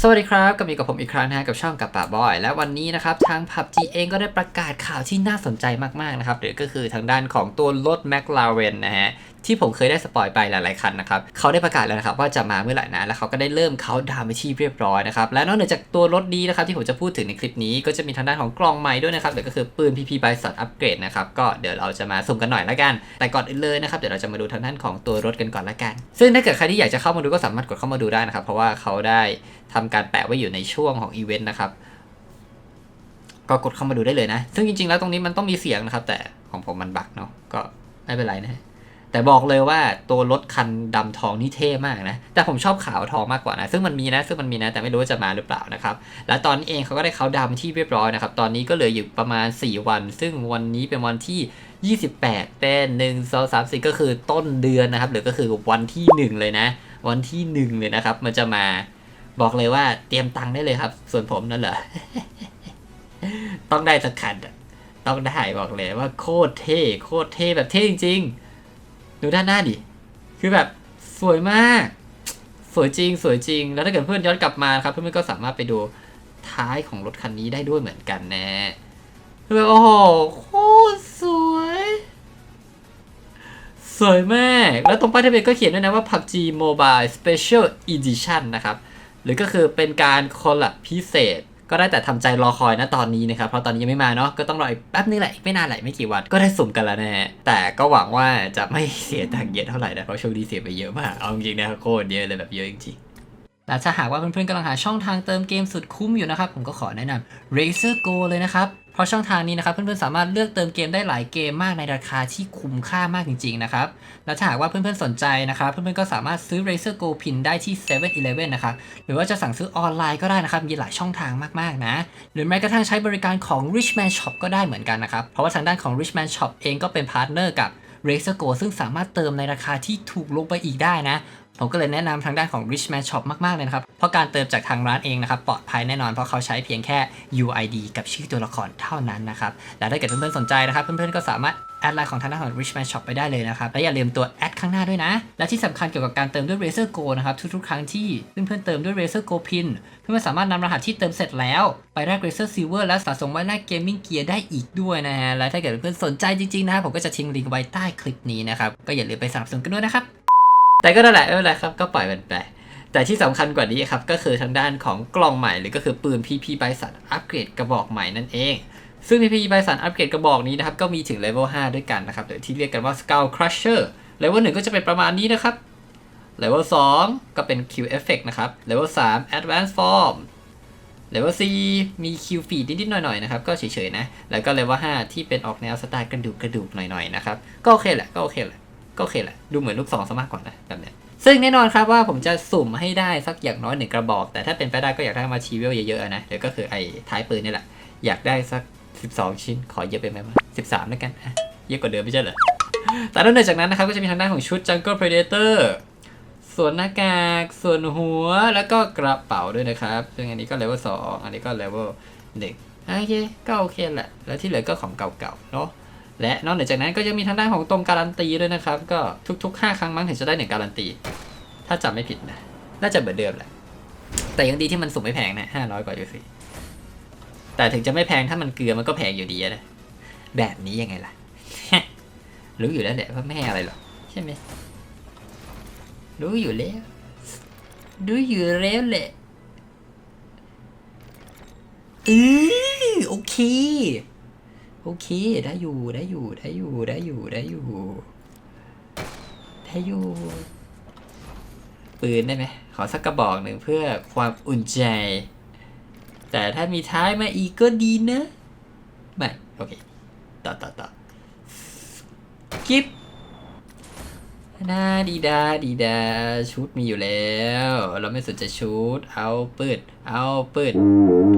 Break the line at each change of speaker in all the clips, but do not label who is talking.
สวัสดีครับกับมีกับผมอีกครั้งนะฮะกับช่องกับป่าบอย และวันนี้นะครับทาง PUBG เองก็ได้ประกาศข่าวที่น่าสนใจมากๆนะครับหรือก็คือทางด้านของตัวรถ McLaren นะฮะที่ผมเคยได้สปอยไปหลายๆคันนะครับเขาได้ประกาศแล้วนะครับว่าจะมาเมื่อไหร่นะแล้วเขาก็ได้เริ่มเขาดาวไปที่เรียบร้อยนะครับและนอกเหนือจากตัวรถนี้นะครับที่ผมจะพูดถึงในคลิปนี้ ก็จะมีทางด้านของกล่องใหม่ด้วยนะครับหรือก็คือปืน PP by s o t Upgrade นะครับก็เดี๋ยวเราจะมาสุ่มกันหน่อยละกัน แต่ก่อนอื่นเลยนะครับเดี๋ยวเราจะมาดูทางด้านของตัวรถกันก่อนละกัน ซึ่งถ้าเกิดใครที่อยากจะเข้ามาดูก็สามารถกดเข้ามาดูได้นะครับเพราะว่าเขาได้ททำการแปะไว้อยู่ในช่วงของอีเวนต์นะครับ ก็กดเข้ามาดูได้เลยนะ ซึ่งจริงๆ แล้วตรงนี้มันต้องมีเสียงนะครับ แต่ของผมมันบักเนาะก็ไม่เป็นไรนะแต่บอกเลยว่าตัวรถคันดำทองนี่เท่มากนะ แต่ผมชอบขาวทองมากกว่านะ ซึ่งมันมีนะ ซึ่งมันมีนะ แต่ไม่รู้ว่าจะมาหรือเปล่านะครับ และตอนนี้เองเขาก็ได้เขาดาที่เรียบร้อยนะครับ ตอนนี้ก็เหลืออยู่ประมาณ 4 วัน ซึ่งวันนี้เป็นวันที่ 28 เป็น1 2 3 4ก็คือต้นเดือนนะครับ หรือก็คือวันที่ 1 เลยนะ วันที่ 1 เลยนะครับ มันจะมา บอกเลยว่าเตรียมตังค์ได้เลยครับ ส่วนผมนั่นเหรอ ต้องได้สักคันต้องได้บอกเลยว่าโคตรเท่โคตรเท่แบบเท่จริงๆ ดูด้านหน้าดิ คือแบบสวยมาก สวยจริง สวยจริง แล้วถ้าเกิดเพื่อนย้อนกลับมาครับ เพื่อนๆก็สามารถไปดูท้ายของรถคันนี้ได้ด้วยเหมือนกันนะคือแบบโอ้โหโคตรสวย สวยมาก แล้วตรงป้ายทะเบียนก็เขียนด้วยนะว่า PUBG Mobile Special Edition นะครับ หรือก็คือเป็นการคอลแลบพิเศษ ก็ได้แต่ทำใจรอคอยนะตอนนี้นะครับ เพราะตอนนี้ยังไม่มาเนาะก็ต้องรออีกแป๊บนึงแหละไม่นานแหละไม่กี่วันก็ได้สุ่มกันแล้วแน่แต่ก็หวังว่าจะไม่เสียตังค์เยอะเท่าไหร่นะเพราะช่วงนี้เสียไปเยอะมากเอาจริงนะโคตรเยอะเลยแบบเยอะจริงๆแต่ถ้าหากว่าเพื่อนๆกำลังหาช่องทางเติมเกมสุดคุ้มอยู่นะครับ ผมก็ขอแนะนำ Razer Go เลยนะครับ เพราะช่องทางนี้นะครับเพื่อนๆสามารถเลือกเติมเกมได้หลายเกมมากในราคาที่คุ้มค่ามากจริงๆนะครับและถ้าหากว่าเพื่อนๆสนใจนะครับเพื่อนๆก็สามารถซื้อ Razer Go Pin ได้ที่7 e เ e ่ e นะครับหรือว่าจะสั่งซื้อออนไลน์ก็ได้นะครับมีหลายช่องทางมากๆนะหรือแม้กระทั่งใช้บริการของ Richman Shop ก็ได้เหมือนกันนะครับเพราะว่าทางด้านของ Richman Shop เองก็เป็นพาร์ทเนอร์กับ Razer Go ซึ่งสามารถเติมในราคาที่ถูกลงไปอีกได้นะ ผมก็เลยแนะนำทางด้านของ Richman Shop มาก ๆ เลยนะครับ เพราะการเติมจากทางร้านเองนะครับ ปลอดภัยแน่นอนเพราะเขาใช้เพียงแค่ UID กับชื่อตัวละครเท่านั้นนะครับ และถ้าเกิดเพื่อนๆสนใจนะครับ เพื่อนๆก็สามารถแอดไลน์ของทางด้านของ Richman Shop ไปได้เลยนะครับ และอย่าลืมตัวแอดข้างหน้าด้วยนะ และที่สำคัญเกี่ยวกับการเติมด้วย Razer Go นะครับ ทุกๆ ครั้งที่เพื่อนๆเติมด้วย Razer Go Pin เพื่อนๆสามารถนำรหัสที่เติมเสร็จแล้ว ไปแลก Razer Silver และสะสมไว้แลก Gaming Gear ได้อีกด้วยนะฮะและถ้าเกิดเพื่อนๆสนใจจริงๆนะครับผมก็จะทิ้งลิงก์ไว้ใต้คลิปนี้นะครับก็อย่าลืมไปสนับสนุนกันด้วยนะครับ แต่ก็นั่นแหละไม่เป็นไรครับก็ปล่อยมันไป แต่ที่สำคัญกว่านี้ครับก็คือทางด้านของกล่องใหม่หรือก็คือปืน PP ไบสันอัปเกรดกระบอกใหม่นั่นเอง ซึ่ง PP ไบสันอัปเกรดกระบอกนี้นะครับก็มีถึงเลเวล5ด้วยกันนะครับหรือที่เรียกกันว่า Skull Crusher เลเวล1ก็จะเป็นประมาณนี้นะครับเลเวล2ก็เป็น Q Effect นะครับเลเวล3 Advanced Form เลเวล4มี Q Feed นิดๆหน่อยๆนะครับก็เฉยๆนะแล้วก็เลเวล5ที่เป็นออกแนวสไตล์กระดูกกระดูกหน่อยๆนะครับก็โอเคแหละก็โอเคแหละ ก็โอเคแหละ ดูเหมือนลูกสองซะมากกว่านะแบบเนี้ยซึ่งแน่นอนครับว่าผมจะสุ่มให้ได้สักอย่างน้อยหนึ่งกระบอก แต่ถ้าเป็นไปได้ก็อยากได้มาชีเวลเยอะๆนะเดี๋ยวก็คือไอ้ท้ายปืนนี่แหละ อยากได้สัก 12 ชิ้น ขอเยอะไปไหมวะ13 แล้วกันเยอะกว่าเดิมไม่ใช่เหรอแต่นอกเนือจากนั้นนะครับก็จะมีทางด้านของชุด Jungle Predator ส่วนหน้ากากส่วนหัวแล้วก็กระเป๋าด้วยนะครับ ซึ่งอันนี้ก็เลเวล2อันนี้ก็เลเวลหนึ่งโอเคก็โอเคแหละ แล้วที่เหลือก็ของเก่าๆเนาะ และนอกเหนือจากนั้นก็ยังมีทางด้านของตรงการันตีด้วยนะครับ ก็ทุกๆ 5 ครั้งมั้งถึงจะได้หนึ่งการันตี ถ้าจำไม่ผิดนะน่าจะเหมือนเดิมแหละ แต่ยังดีที่มันสุ่มไม่แพงนะห้าร้อยกว่าอยู่สิแต่ถึงจะไม่แพงถ้ามันเกลือมันก็แพงอยู่ดีนะแบบนี้ยังไงล่ะรู้อยู่แล้วแหละว่าไม่อะไรหรอกใช่ไหมรู้อยู่แล้วรู้อยู่แล้วแหละเออโอเค โอเค ได้อยู่ได้อยู่ได้อยู่ได้อยู่ได้อยู่ได้อยู่ ปืนได้ไหมขอสักกระบอกหนึ่งเพื่อความอุ่นใจ แต่ถ้ามีท้ายมาอีกก็ดีนะ ไม่ โอเค ต่อต่อต่อกิฟนาดีดาดีดา ชุดมีอยู่แล้ว เราไม่สนใจชุด เอาปืนเอาปืน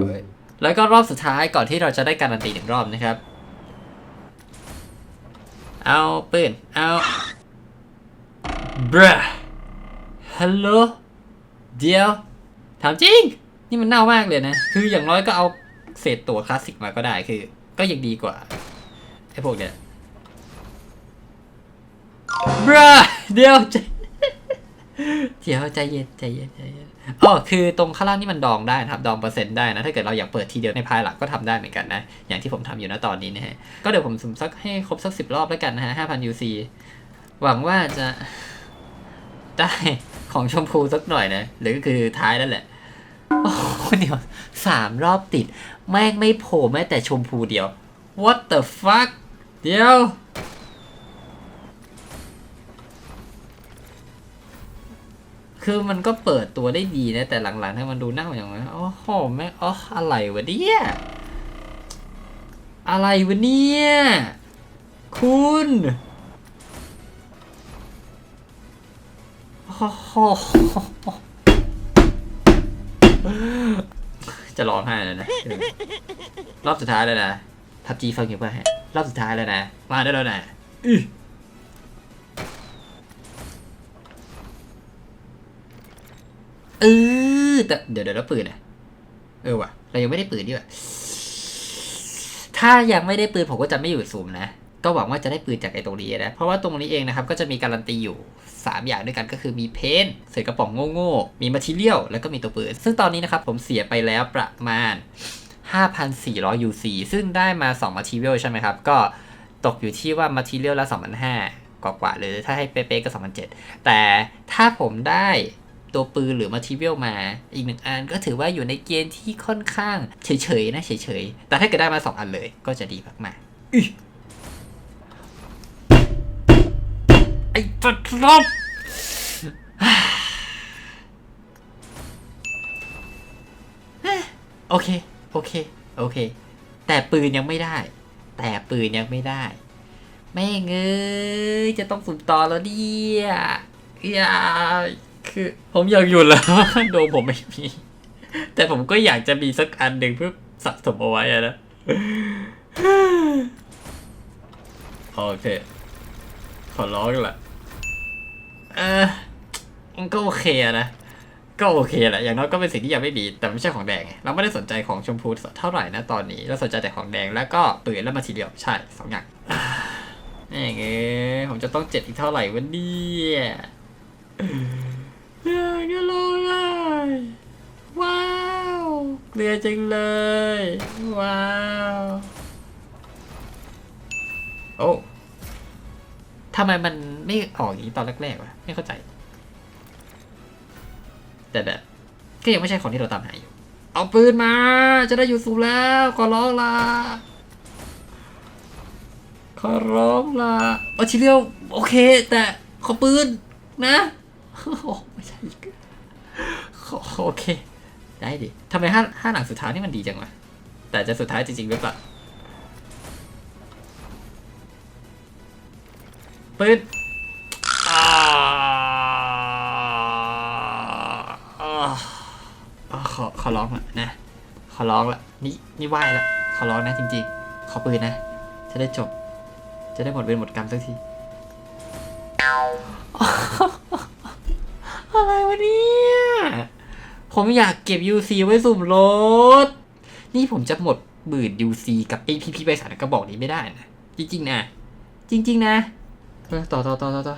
ด้วยแล้วก็รอบสุดท้ายก่อนที่เราจะได้การันตีหนึ่งรอบนะครับ เอาปืนเอาบรฮัลโหลเดียว ถามจริง นี่มันเน่ามากเลยนะ คืออย่างน้อยก็เอาเศษตัวคลาสสิกมาก็ได้คือ ก็ยังดีกว่าไอ้พวกเนี้ยบรเดียว ดี๋ยวใจเย็นใจเย็นใจเย็นอ๋อคือตรงข้างล่างนี่มันดองได้นะครับ ดองเปอร์เซ็นต์ได้นะ ถ้าเกิดเราอยากเปิดทีเดียวในภายหลังก็ทำได้เหมือนกันนะ อย่างที่ผมทำอยู่นะตอนนี้นะฮะ ก็เดี๋ยวผมสุ่มสักให้ครบสักสิบรอบแล้วกันนะฮะห้าพันยูซีหวังว่าจะได้ของชมพูสักหน่อยนะ หรือก็คือท้ายนั่นแหละ โอ้เดี๋ยวสามรอบติด แม่งไม่โผล่แม้แต่ชมพูเดียว what the fuck เดี๋ยว คือมันก็เปิดตัวได้ดีนะ แต่หลังๆถ้ามันดูเน่าอย่างนั้นโอ้โหแม่อ๋ออะไรวะเนี่ยอะไรวะเนี่ย คุณโหจะร้องไห้แล้วนะ รอบสุดท้ายแล้วนะพับจีฟังอยู่ป่ะฮะ รอบสุดท้ายแล้วนะ มาได้แล้วนะ เออแต่เดี๋ยวเดี๋ยวแล้วปืนอะเออว่ะ เรายังไม่ได้ปืนดีว่ะถ้ายังไม่ได้ปืนผมก็จะไม่อยู่ซูมนะ ก็หวังว่าจะได้ปืนจากไอ้ตรงนี้นะ เพราะว่าตรงนี้เองนะครับ ก็จะมีการันตีอยู่ 3 อย่างด้วยกันก็คือมีเพนเศษกระป๋องโง่ๆ มีมาทีเรียลแล้วก็มีตัวปืน ซึ่งตอนนี้นะครับผมเสียไปแล้วประมาณ 5,400 UC ซึ่งได้มา2 material ใช่ไหมครับ ก็ตกอยู่ที่ว่า material ละ2,500กว่าๆเลยถ้าให้เป๊ะๆก็2,700แต่ถ้าผมได้ ตัวปืนหรือ material มา อีกหนึ่งอันก็ถือว่าอยู่ในเกณฑ์ที่ค่อนข้างเฉยๆนะเฉยๆ แต่ถ้าเกิดได้มา2อันเลยก็จะดีมากๆอุ๊ยไอ้ตัดครับโอเค โอเค โอเค แต่ปืนยังไม่ได้ แต่ปืนยังไม่ได้ แม่งเอ้ยจะต้องสุ่มต่อแล้วเนี่ยอย่า คือผมอยากหยุดแล้วโดมผมไม่มี แต่ผมก็อยากจะมีสักอันหนึ่งเพื่อสะสมเอาไว้นะโอเค ขอร้องละเออมันก็โอเคนะ ก็โอเคแหละ อย่างน้อยก็เป็นสิ่งที่ยังไม่มีแต่ไม่ใช่ของแดงไงเราไม่ได้สนใจของชมพูเท่าไหร่นะตอนนี้ เราสนใจแต่ของแดงแล้วก็ปืนและมาทีเดียว ใช่สองอย่างอ่าแม่งเอ้ยผมจะต้องเจ็บอีกเท่าไหร่วันนี้ เกลือจังเลย ว้าว โอ้ทำไมมันไม่ออกอย่างนี้ตอนแรกๆวะไม่เข้าใจ แต่แบบก็ยังไม่ใช่ของที่เราตามหาอยู่ เอาปืนมา จะได้อยู่สูงแล้วขอร้องละขอร้องละเอชิเลียวโอเค แต่ขอปืนนะ โอ้ไม่ใช่ขอโอเค ได้ดิทำไมห้าห้าหลังสุดท้ายนี่มันดีจังวะ แต่จะสุดท้ายจริงๆหรือเปล่าปืนอ่าอ่าอ่าขอขอร้องละนะ ขอร้องละนี่นี่ไหวละขอร้องนะจริงๆ ขอปืนนะ จะได้จบ จะได้หมดเวรหมดกรรมสักที อะไรวะเนี่ย ผมอยากเก็บ UC ไว้สุ่มรถ นี่ผมจะหมดบื่น UC กับ APP ไปสารกระบอกนี้ไม่ได้นะ จริง ๆ นะ จริง ๆ นะเออต่อต่อต่อต่อต่อ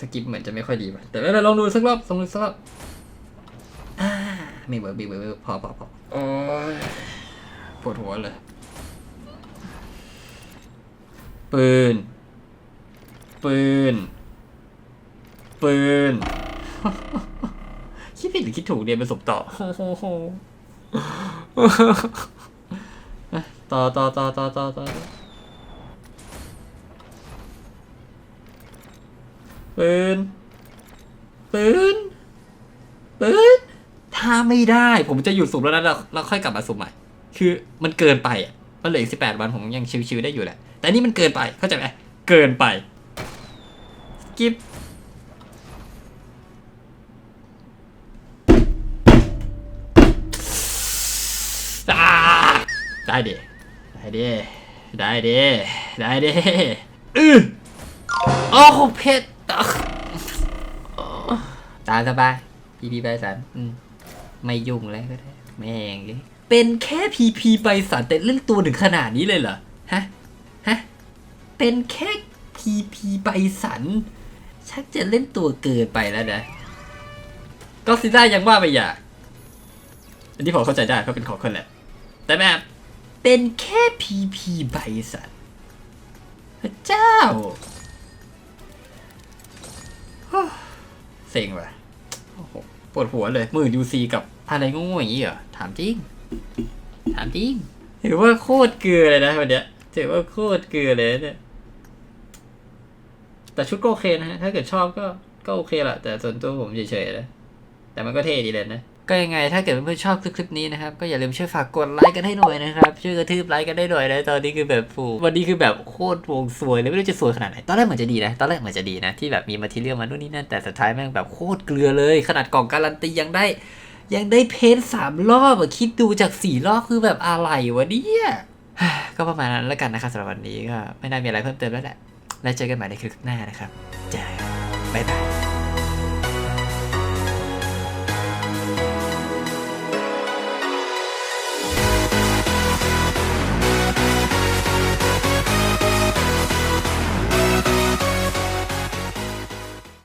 สกิปเหมือนจะไม่ค่อยดีป่ะ แต่ไม่เป็นไรลองดูสักรอบลองดูสักรอบอ่าไม่เวิร์กไม่เวิร์กไม่เวิร์กพอพอพอโอ้ยปวดหัวเลย ปืน ปืน ปืน คิดผิดหรือคิดถูกเรียนเป็นสมต่อโอ้โหต่อต่อต่อต่อต่อต่อปืน ปืน ปืน ถ้าไม่ได้ผมจะหยุดสูบแล้วนะแล้วแล้วค่อยกลับมาสูบใหม่ คือมันเกินไปอะ มันเหลืออีกสิบแปดวันผมยังชิวๆได้อยู่แหละ แต่นี่มันเกินไป เข้าใจไหม เกินไป กิฟอ่าได้ดิได้ดิได้ดิได้ดิอือโอ้โหเพชรตามสบายพีพีไปสันอืมไม่ยุ่งแล้วก็ได้แม่งเลยเป็นแค่พีพีไปสันแต่เล่นตัวถึงขนาดนี้เลยเหรอ ฮะ ฮะ เป็นแค่พีพีไบสัน ชักจะเล่นตัวเกินไปแล้วนะก็ซิล่ายังว่าไปอย่างอันนี้ผมเข้าใจได้เพราะเป็นของคนแหละ แต่แบบเป็นแค่พีพีไบสันพระเจ้าเซ็งว่ะปวดหัวเลย มื่นยูซีกับอะไรโง่ๆอย่างนี้เหรอ ถามจริง ถามจริง ถือว่าโคตรเกลือเลยนะวันเนี้ยถือว่าโคตรเกลือเลยนะเนี่ย แต่ชุดก็โอเคนะฮะ ถ้าเกิดชอบก็ก็โอเคแหละแต่ส่วนตัวผมเฉยๆนะแต่มันก็เท่ดีเลยนะ ก็ยังไงถ้าเกิดเพื่อนๆชอบคลิปนี้นะครับ ก็อย่าลืมช่วยฝากกดไลค์กันให้หน่อยนะครับ ช่วยกระทืบไลค์กันได้หน่อยนะ ตอนนี้คือแบบฟูวันนี้คือแบบโคตรวงสวยเลยไม่รู้จะสวยขนาดไหน ตอนแรกเหมือนจะดีนะ ตอนแรกเหมือนจะดีนะ ที่แบบมีมาทีเรียลมานู่นนี่นั่น แต่สุดท้ายแม่งแบบโคตรเกลือเลย ขนาดกล่องการันตียังได้ ยังได้เพ้นท์สามรอบอะคิดดูจากสี่รอบคือแบบอะไรวะเนี่ย ก็ประมาณนั้นแล้วกันนะครับสำหรับวันนี้ก็ไม่น่ามีอะไรเพิ่มเติมแล้วแหละ และเจอกันใหม่ในคลิปหน้านะครับเจอกันบ๊ายบาย